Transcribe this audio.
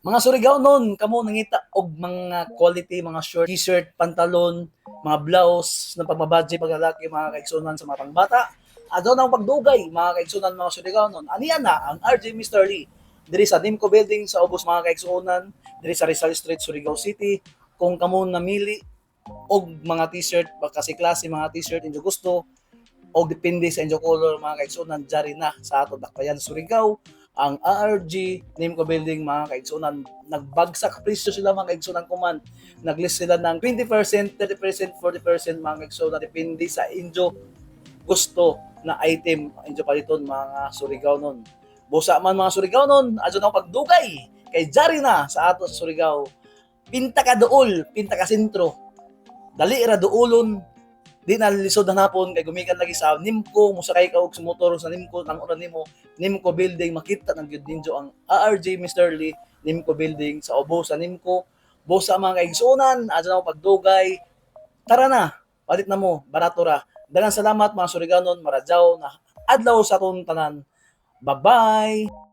Mga Surigao noon, kamo nangita og mga quality, mga short t-shirt, pantalon, mga blouse na pagmabadje paglalaki, mga kaigsunan sa mga pangbata. Adto na pagdugay, mga kaigsunan mga Surigao noon. Aniya na ang RJ Mr. Lee. Diri sa Dimco Building sa Ubos mga kaigsunan, diri sa Rizal Street, Surigao City. Kung kamo namili og mga t-shirt, kasi klase mga t-shirt inyo gusto, o depende sa inyo color mga kaigsunan, jari na sa ato Dakbayan Surigao ang ARG name ko building mga kaigsunan. Nagbagsak presyo sila mga kaigsunan kuman naglist sila ng 20% 30% 40% mga kaigsunan. Depende sa inyo gusto na item. Inyo paliton mga Surigao nun. Busa man mga Surigao nun adyo na pagdugay. Kay jari na sa ato sa Surigao. Pinta ka duol pinta ka sentro. Dali ra duolon di na lisod na napon kay gumikan lagi sa Nimco musakay ka og sa motor sa Nimco nang oras nimo Nimco building makita ng gyud ninyo ang ARJ Mr. Lee Nimco building sa ubo sa Nimco. Busa mga kaigsunan adto na pagdugay. Tara na palit na mo barato ra. Daghang salamat mga Suriganon maradyaw na adlaw sa atong tanan. Bye bye